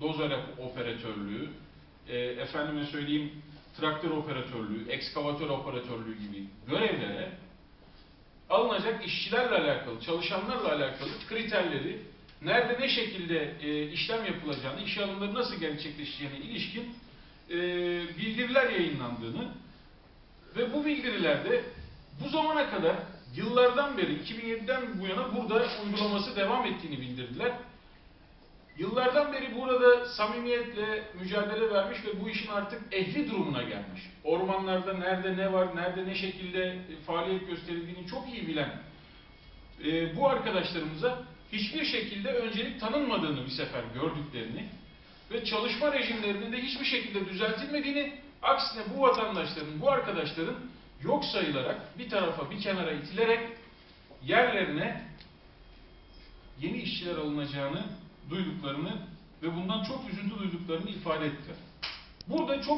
dozer operatörlüğü, e, efendime söyleyeyim traktör operatörlüğü, ekskavatör operatörlüğü gibi görevlere alınacak işçilerle alakalı, çalışanlarla alakalı kriterleri, nerede ne şekilde e, işlem yapılacağını, işe alımları nasıl gerçekleşeceğine ilişkin e, bildiriler yayınlandığını ve bu bildirilerde bu zamana kadar yıllardan beri 2007'den bu yana burada uygulaması devam ettiğini bildirdiler. Yıllardan beri burada samimiyetle mücadele vermiş ve bu işin artık ehli durumuna gelmiş. Ormanlarda nerede ne var, nerede ne şekilde e, faaliyet gösterildiğini çok iyi bilen e, bu arkadaşlarımıza hiçbir şekilde öncelik tanınmadığını bir sefer gördüklerini ve çalışma rejimlerinin de hiçbir şekilde düzeltilmediğini, aksine bu vatandaşların, bu arkadaşların yok sayılarak bir tarafa bir kenara itilerek yerlerine yeni işçiler alınacağını duyduklarını ve bundan çok üzüntü duyduklarını ifade ettiler. Burada çok